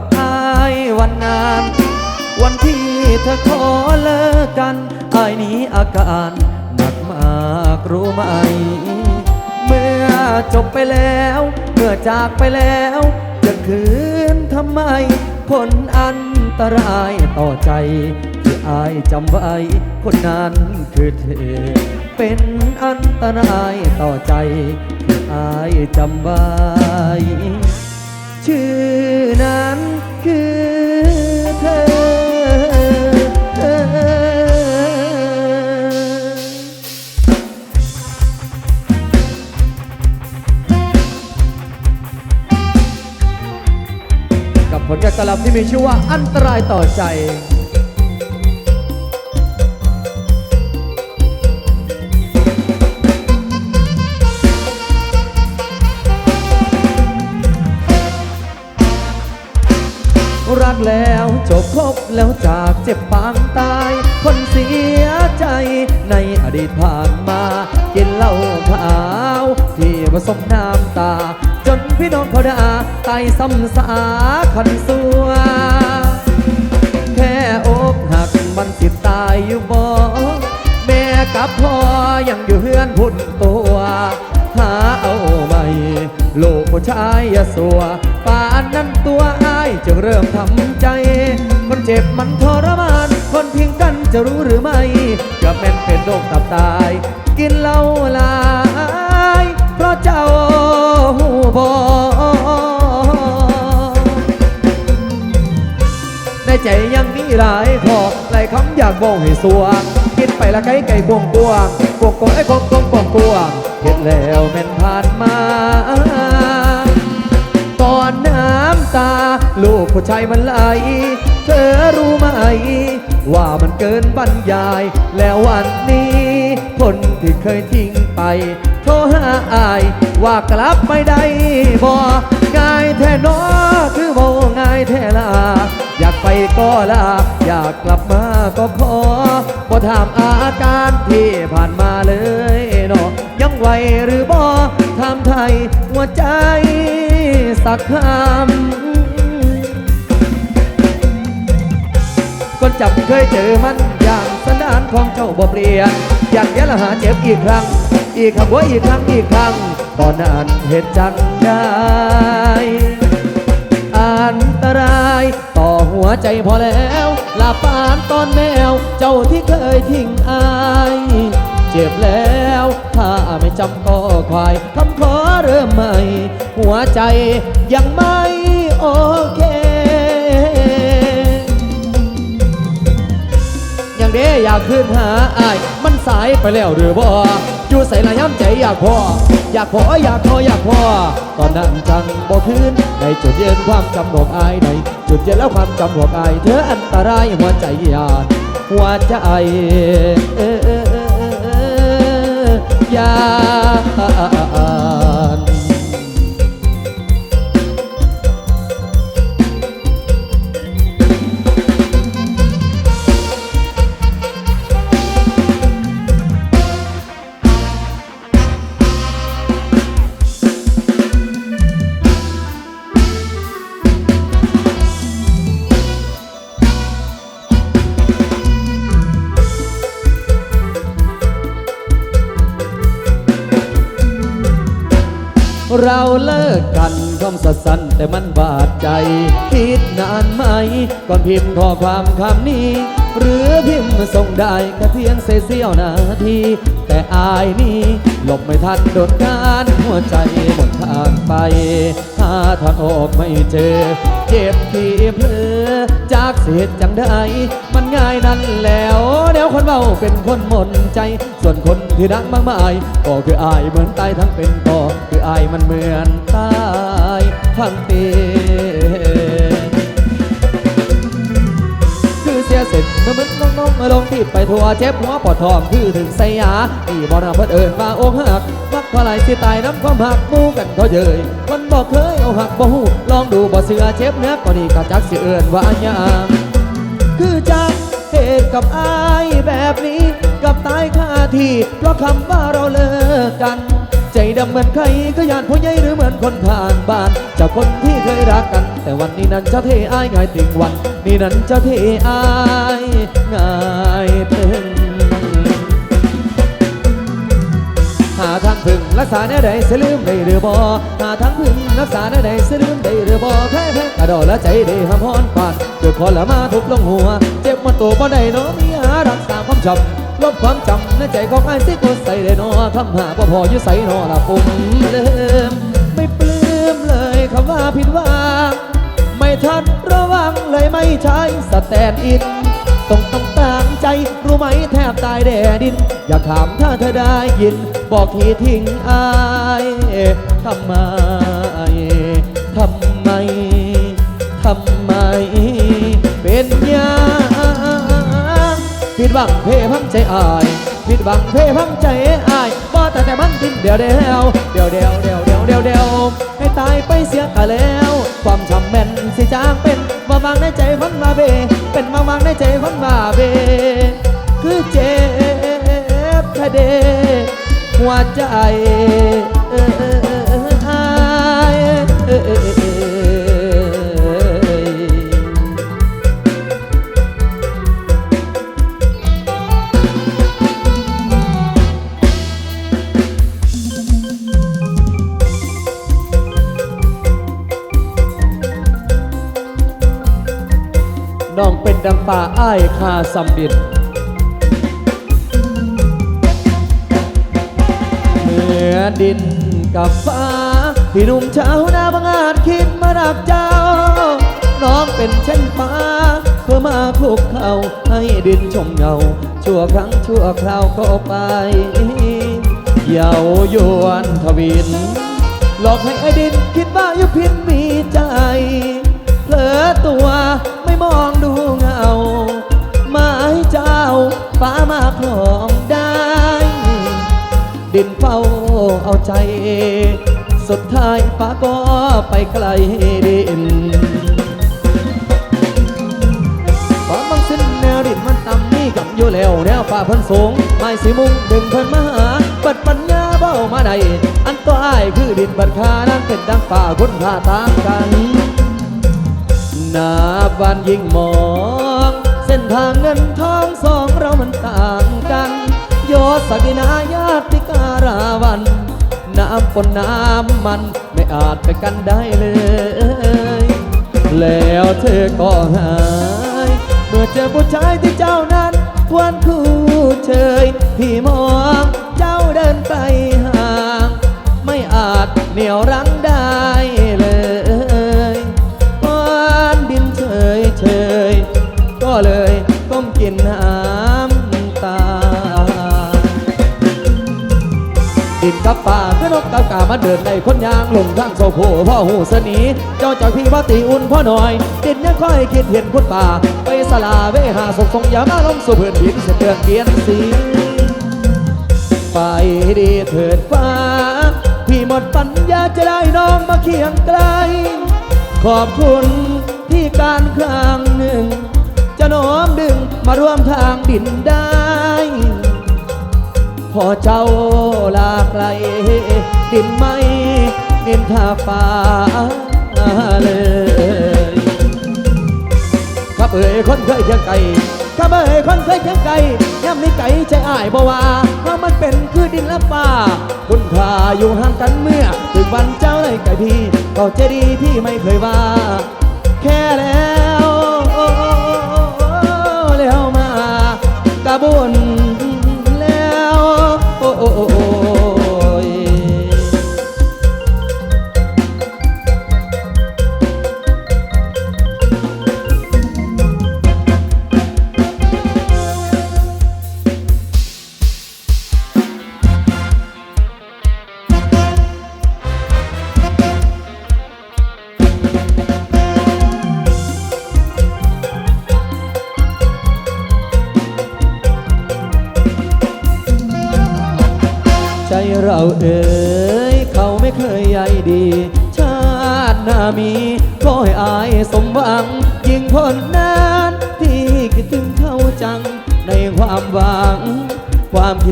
กับอายวันนานวันที่เธอขอเลิกกันอายนี้อาการหนักมากรู้ไหม เมื่อจบไปแล้ว เมื่อจากไปแล้ว จะคืนทำไม ผลอันตรายต่อใจ ที่อายจำไว้ คนนั้นคือเธอ เป็นอันตรายต่อใจ ที่อายจำไว้ ชื่อนั้นคือเธอกับผลงารตลับที่มีชื่อว่าอันตรายต่อใจ แล้วจบคบแล้วจากเจ็บปางตาย คนเสียใจในอดีตผ่านมา กินเหล้าขาวที่ผสมน้ำตา จนพี่น้องเขาด่าตายซ้ำสาคันสัวแค่อกหักมันสิตายอยู่บ่แม่กับพ่อยังอยู่เฮือนพุ่นตัวหาเอาใหม่ลูกผู้ชายอย่าสัวป่านนั้นตัว จึงเริ่มทำใจ คนเจ็บมันทรมาน คนทิ้งกันจะรู้หรือไม่กับแม่นเป็นโรคตับตาย กินเหล้าหลาย เพราะเจ้าหูบอในใจยังมีหลายขอหลายคำอยากบอกให้สวงคิดไปละไกลไกลกวงกวงกวงกวงไอ้กวงกวงกวงกวงเห็นแล้วแม่นผ่านมา ลูกผู้ชายมันไหล เธอรู้ไหม ว่ามันเกินบรรยาย แล้ววันนี้ คนที่เคยทิ้งไป โทรหาอาย ว่ากลับไม่ได้บ่ง่ายแท้นอคือบ่ง่ายแท้ลาอยากไปก็ลา อยากกลับมาก็ขอบ่ถามอาการที่ผ่านมาเลยเนาะยังไหวหรือบ่ถามไทยหัวใจสักคำ จับเคยเจอมันอย่างสันดานของเจ้าบ่เปลี่ยนอยากแยันละหาเจ็บอีกครั้ง อีกคำว่าอีกครั้งอีกครั้งตอนนั้นเหตุจังได้อันตรายต่อหัวใจพอแล้วลาปานตอนแมว เจ้าที่เคยทิ้งอายเจ็บแล้ว ถ้าไม่จำก็ควายคำขอเริ่มใหม่ หัวใจยังไม่โอเค ย่างเด้อยากขึ้นหาอาย มันสายไปแล้วหรือบ่อยู่ใส่ละย้ำใจอยากพอ อยากพออยากพออยากพอ ตอนนั้นจังบ่คืนในจุดเย็นความจำของอายในจุดเย็นแล้วความจำของอาย เธออันตรายหัวใจยานหัวใจยา เราเลิกกันคำสัสั้นแต่มันบาดใจ คิดนานไหม ก่อนพิมพ์ข้อความคำนี้ หรือพิมพ์ส่งได้แค่เพียงเสี้ยวนาที แต่อายนี้หลบไม่ทันโดนการหัวใจหมดทางไป หาทางออกไม่เจอ เจ็บที่เพลอจากเสียจังได้ มันง่ายนั่นแล้วเดี๋ยวคนเบาเป็นคนหมนใจ ส่วนคนที่ดังมากมายก็คืออายเหมือนตายทั้งเป็นก็คืออายมันเหมือนตายทั้งเป็น คือเสร็จเมื่อมึนน้องน้องมาลงที่ไปทัวเจ็บหัวปวดท้องคือถึงใส่ยาอีบอนาเพิ่นเอิญมาอกหักมักเท่าไรสิตายน้ำความหักมู่กันเขาเยยมันบอกเคยเอาหักบ่หูลองดูบ่เสือเจ็บเนื้อก็นี่ก็จักสิเอิญว่าหยังคือจักเหตุกับอายแบบนี้กับตายคาที่เพราะคำว่าเราเลิกกัน ใจดำเหมือนใครก็ยานผู้ใหญ่หรือเหมือนคนทางบ้านจากคนที่เคยรักกัน แต่วันนี้นั้นจะเทอายง่ายถึงวัน นี้นั้นจะเทอายง่ายถึงหาทางพึ่งรักษาแน่ใดเสลืมได้หรือบ่หาทางพึ่งรักษาแน่ใดเสลืมได้หรือบ่แพ้แพ้กระโดดและใจได้ห้ามพอนปานเกิดคนละมาทุบลงหัว เจ็บมาตัวบ่ได้เนาะมีหารักษาความจำ ลบความจำในใจของไอ้ที่กูใส่ได้เนาะคำหาบ่พออยู่ใส่นาะละปุ่มเดิมไม่ปลื้มเลยคำว่าผิดหวังไม่ทันระวังเลยไม่ใช้สแตนด์อินต้องต้องตั้งใจรู้ไหมแทบตายแดดิน อยากถามถ้าเธอได้ยิน บอกทีทิ้งอายทำไมทำไมทำไม เป็นยาผิดหวังเพ ใจอายผิดหวังเพพังใจอายบ่แต่แต่มันดิ้นเดียวเดียวเดียวเดียวเดียวเดียวเดียวเดียวให้ตายไปเสียกะแล้ว ความช้ำแม่นสิจางเป็นมาบางในใจคนมาเบ เป็นมาบางในใจคนมาเบ คือเจ็บแค่เดหัวใจ ดังป่าอ้ายคาสำดินเหมือดินกับฟ้า พี่หนุ่มชาวนาบังอาจคิดมารักเจ้า น้องเป็นเช่นฟ้าเพื่อมาคลุกเขาให้ดินชมเงา ชั่วครั้งชั่วคราวก็ไปเยาวยวนทวิน หลอกให้ไอ้ดินคิดว่ายุพินมีใจ เผลอตัว มองดูเงาไม้เจ้าฟ้ามาคลองได้ ดินเฝ้าเอาใจ สุดท้ายฟ้าก็ไปไกลดินความบางสิ้นแนวดินมันต่ำนี่กับอยู่แล้วแนวฝ่าเพิ่นสูงไม่สิมุงดึงเพิ่นมาหาปัดปัญญาเบ้ามาใดอันตัวอ้ายคือดินบัดคานั้นเป็นดังฝ่าคุณค่าต่างกัน นาบานยิ่งมอง เส้นทางเงินทองสองเรามันต่างกันโยสกินายาติการาวัน น้ำปนน้ำมันไม่อาจไปกันได้เลย แล้วเธอก็หาย เมื่อเจอผู้ชายที่เจ้านั้นควรคู่เชยพี่มองเจ้าเดินไปห่าง ไม่อาจเหนี่ยวรั้งได้เลย เลยก้มกินน้ำตาดินกับป่าคือนกกับกามาเดินในคนยางลงทางโซโคพ่อหูสนีเจ้าจากพี่ว่าตีอุ่นพ่อหน่อยดินยังค่อยคิดเห็นคุณป่า ไปสลาเวหาสกทรงยามาลงสู่พื้นดินเสะเตือเกียนสีไปดีเถิดฟ้า พี่หมดปัญญาจะได้น้องมาเคียงไกล ขอบคุณที่การครั้งหนึ่ง โน้อมดึงมาร่วมทางดินได้ พอเจ้าลาไกล ดินไม่ดินทาฟ้าเลยครับเอ่ยคนเคยเคียงไก่ครับเอ่ยคนเคยเคียงไก่ย่ำมีไก่ใจอ้ายบ่ว่าเพราะมันเป็นคือดินและฟ้าคุณค่าอยู่ห่างกันเมื่อ ถึงวันเจ้าเลยไก่พี่ก็จะดีที่ไม่เคยว่า แค่แล้ว bốn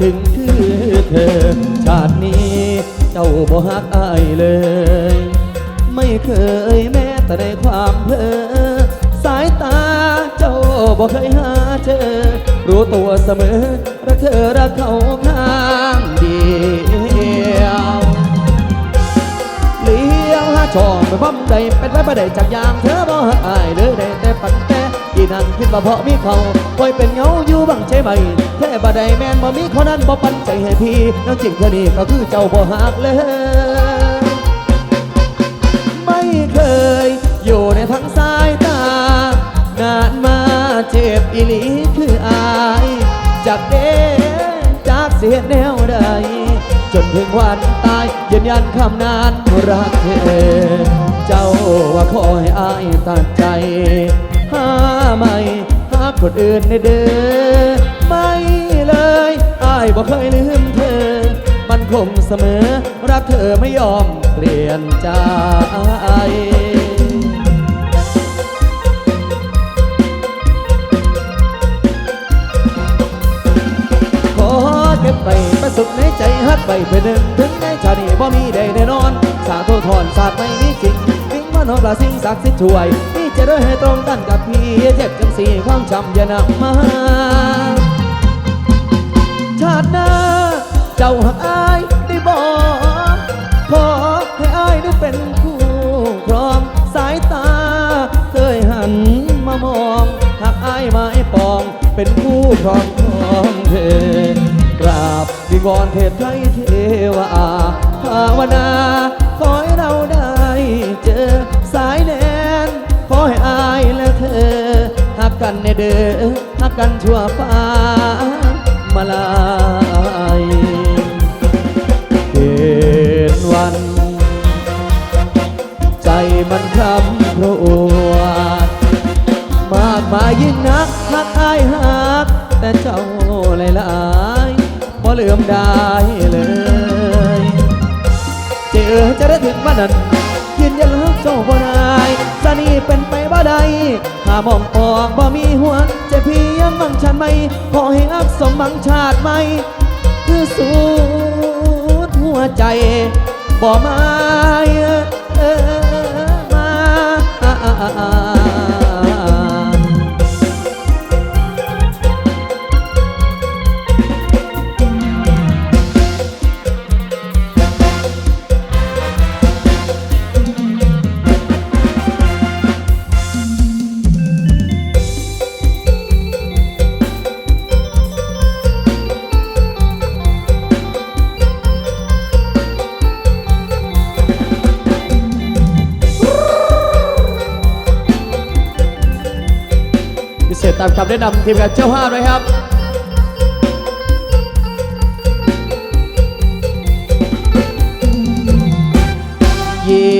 ถึงคือเธอ ชาตินี้ใจจ้าบ่ฮักอายเลย ไม่เคยแม้แต่ในความเพลอสายตาเจ้าบ่เคยหาเจอรู้ตัวเสมอรักเธอรักเขาข้างเดียวเลี้ยวหาช่องไปพร้อมใจเป็นไปบ่ได้จากยางเธอบ่ฮักอายเลยได้แต่ปันแต ที่นั่นคิดว่าเพราะมีเขาปล่อยเป็นเงาอยู่บังใจไหมแค่บ่ได้แม่นบ่มีคนนั้นบ่ปันใจให้พี่แล้วจริงเธอนี่ก็คือเจ้าบ่ฮักเลยไม่เคยอยู่ในทั้งสายตานานมาเจ็บอีหลีคืออายจากเด้จากเสียแนวใดจนถึงวันตาย ยืนยันคำนานรักเธอ เจ้าว่าขอให้อายตัดใจ หาไม่หาคนอื่นในเด้อไม่เลยอายบ่เคยลืมเธอ มันคงเสมอ รักเธอไม่ยอมเปลี่ยนใจขอเก็บไป สุขในใจฮักไปเพื่อหนึ่งถึงในชาตินี้บ่มีใดแน่นอน สาธุทอนศาสตร์ไม่มีจริงวิ่งมานอบลาสิ่งศักดิ์สิทธิ์ช่วยนี่จะได้ให้ตรงกันกับพี่เจ็บจังสีความจำอย่านำมาชาติหน้าเจ้าหักอายได้บอกขอให้อายได้เป็นคู่ครองสายตาเคยหันมามองหักอายไม้ปองเป็นคู่ครองของเธอกราบ วิงวอนเทพไทยเทวาภาวนา ขอให้เราได้เจอสายแนนขอให้อายและเธอหักกันในเด้อหักกันชั่วฟ้ามาลายเห็นวัน ใจมันคร่ำ ได้เลยเจอจะได้ถึงวันนั้นยืนยันแล้วเจ้าบ่ได้สานี่เป็นไปบ่ได้ถ้ามองออกบ่มีหัวจะพี่ยังบังฉันไหมขอให้อักสมบังชาติไหม คือสุดหัวใจบ่มาเออมา พิเศษตามคำแนะนำทีมงานเจ้าภาพเลยครับเย็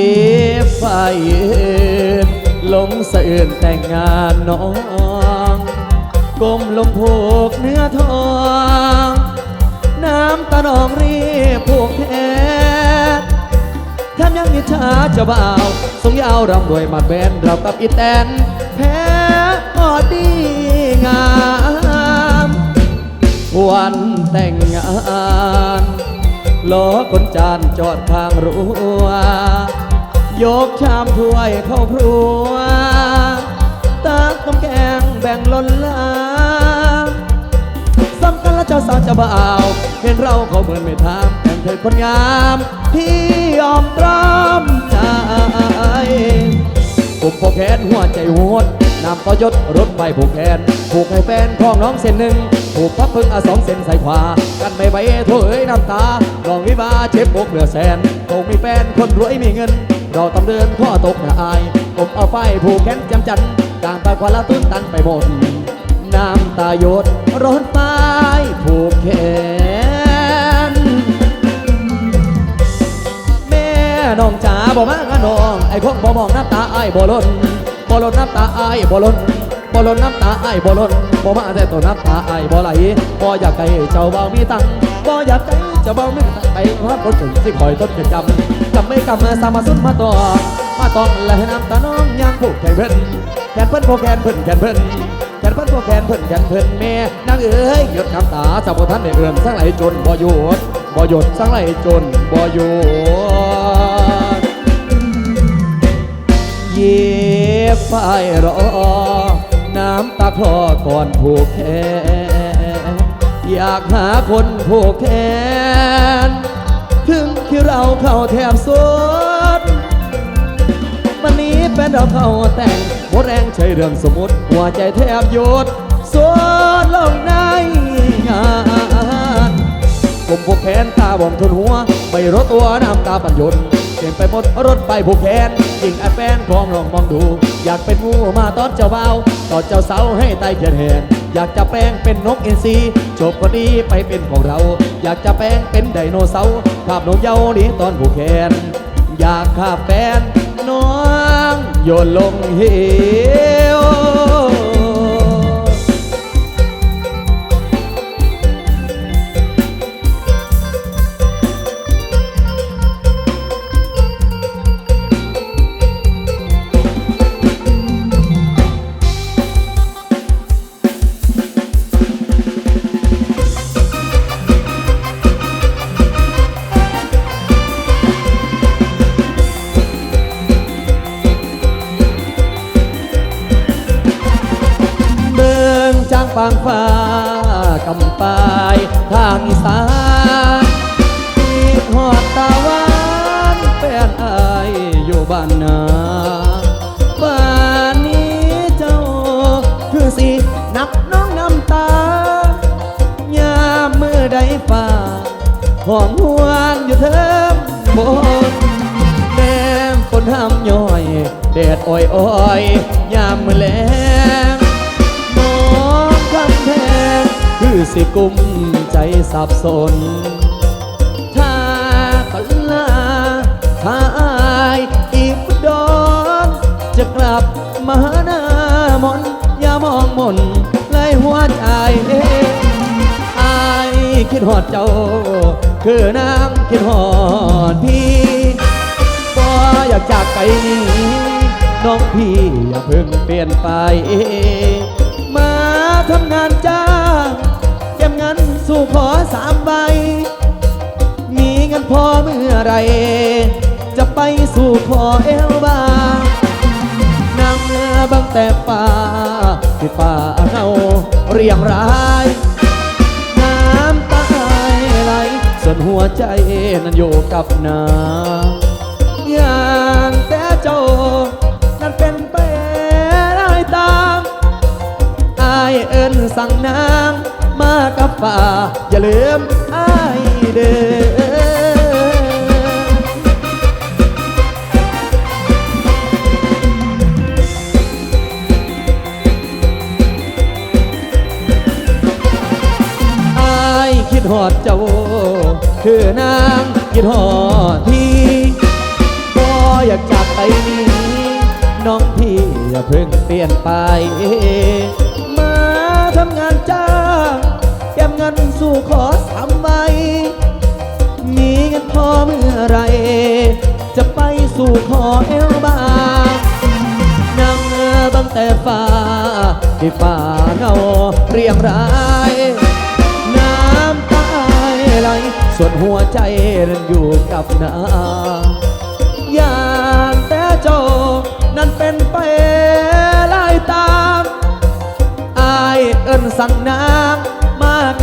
บไฟลงสะอื่นแต่งงานน้องก้มลงผูกเนื้อทอง น้ำตาหนองรีบผูกแขนแถมยังอิจฉาเจ้าบ่าวทรงยาวรำรวยมาแบนเรากับอีแตน พอดีงาม วันแต่งงานล้อคนจานจอดข้างรั้วยกชามถ้วยเข้าครัวตักต้มแกงแบ่งล้นลามสำคัญและเจ้าสาวเจ้าบ่าว เห็นเราเขาเหมือนไม่ทำแต่งเธอคนงาม พี่ยอมตรอมใจผูกพอแขนหัวใจโหด นำต่อยศรถไฟผูกแขนผูกให้แฟนของน้องเส้นหนึ่งผูกพับพึ่งอาสองเส้นใส่ขวา กันไม่ไหวโถเอ้ยน้ำตาลองวิวาเจ็บอกเหลือแสนคงมีแฟนคนรวยมีเงิน เราต้องเดินข้อตกหน้าอายผมเอาไฟผูกแขนจำจันกลางตาควันละตื้นตันไปหมดน้ำตาหยดร้อนปผูกแขนแม่น้องจ๋าบอกมากะน้องไอ้คงบ่มองน้ำตาไอ้บ่ล้น ลนน้ำตาไอ้ายบ่ลนบ่ลนน้ำตาไอ้ายบ่ลนบ่มาแต่ตัวน้ำตาไอ้ายบ่ไหลบ่อยากให้เจ้าเบามีตังค์บ่อยากให้เจ้าเบามีตังค์ไปรับคนถึงสิคอยต้นจำจำไม่กำมาสามาสุนมาต่อมาต้องและน้ำตาน้องยังผูกแขนเพิ่นแขนเพิ่นผูกแขนเพิ่นแขนเพิ่นแขนเพิ่นพวกแขนเพิ่นแขนเพิ่นแม่นางเอ้ยหยดคำตาสับบ่ท่านได้เอือนสังไหลจนบ่หยุดบ่หยุดสังไหลจนบ่หยุดเย็ บฝ้ายรอ น้ำตาคลอก่อนผูกแขนอยากหาคนผูกแขนถึงที่เราเข้าแทบสุดวันนี้เป็นเราเข้าแต่งหมดแรงใช้เรื่องสมมติหัวใจแทบหยุดสวนลงในงานผมผูกแขนตาบ่อมทนหัว ไม่รถตัวน้ำตาปัญญน เปลี่ยนไปหมดรถไปผูกแขนยิงไอ้แฟนพร้อมลองมองดู อยากเป็นงูมาตอนเจ้าเบาตอนเจ้าสาวให้ไตเขียนแหนอยากจะแปลงเป็นนกอินทรีจบวันนี้ไปเป็นของเรา อยากจะแปลงเป็นไดโนเสาร์ภาพนกเยาว์นี้ตอนผูกแขนอยากขาแฟนน้องโยนลงเหว องจางฟ้ากำปายทางอีสานที่หอดตาหวานแฟนอายอยู่บ้านนาบ้านนี้เจ้า คือสินักน้องน้ำตายามมือใดฟ้าหอมหวนอยู่เทิมบนแก้มฝนห้ำย่อยแดดอ่อยอ้อยยามมือแลง คือสิกุมใจสับสน ถ้าปัลลาถ้าอายอีกดอนจะกลับมาหาหน้ามนอย่ามองมนไล่หัวใจอายคิดหอดเจ้า คือน้ำคิดหอดพี่บ่อยากจากไปนี้น้องพี่อย่าเพิ่งเปลี่ยนไป มาทำงานจ้า ขอสามใบ มีเงินพอเมื่อไร จะไปสู่ขอเอลบางนางเมื่อบังแต่ป่าที่ป่าเนาเรียงรายน้ำตาไหลส่วนหัวใจนั้นอยู่กับนาอย่างแต่เจ้านั้นเป็นไปได้ตามอายเอิ้นสั่งนาง มากับฝ่า อย่าลืมอายเด้ออายคิดหอดเจ้า คือนางคิดหอดพี่ก็อยากจากไปนี้ น้องพี่อย่าเพิ่งเปลี่ยนไป มาทำงานจ้า ขอสามใบ มีเงินพอเมื่อไร จะไปสู่ขอเอลบานางเมื่อบังแต่ฟ้าที่ฟ้าเงาเรียงราย น้ำตาไหลส่วนหัวใจนั้นอยู่กับนา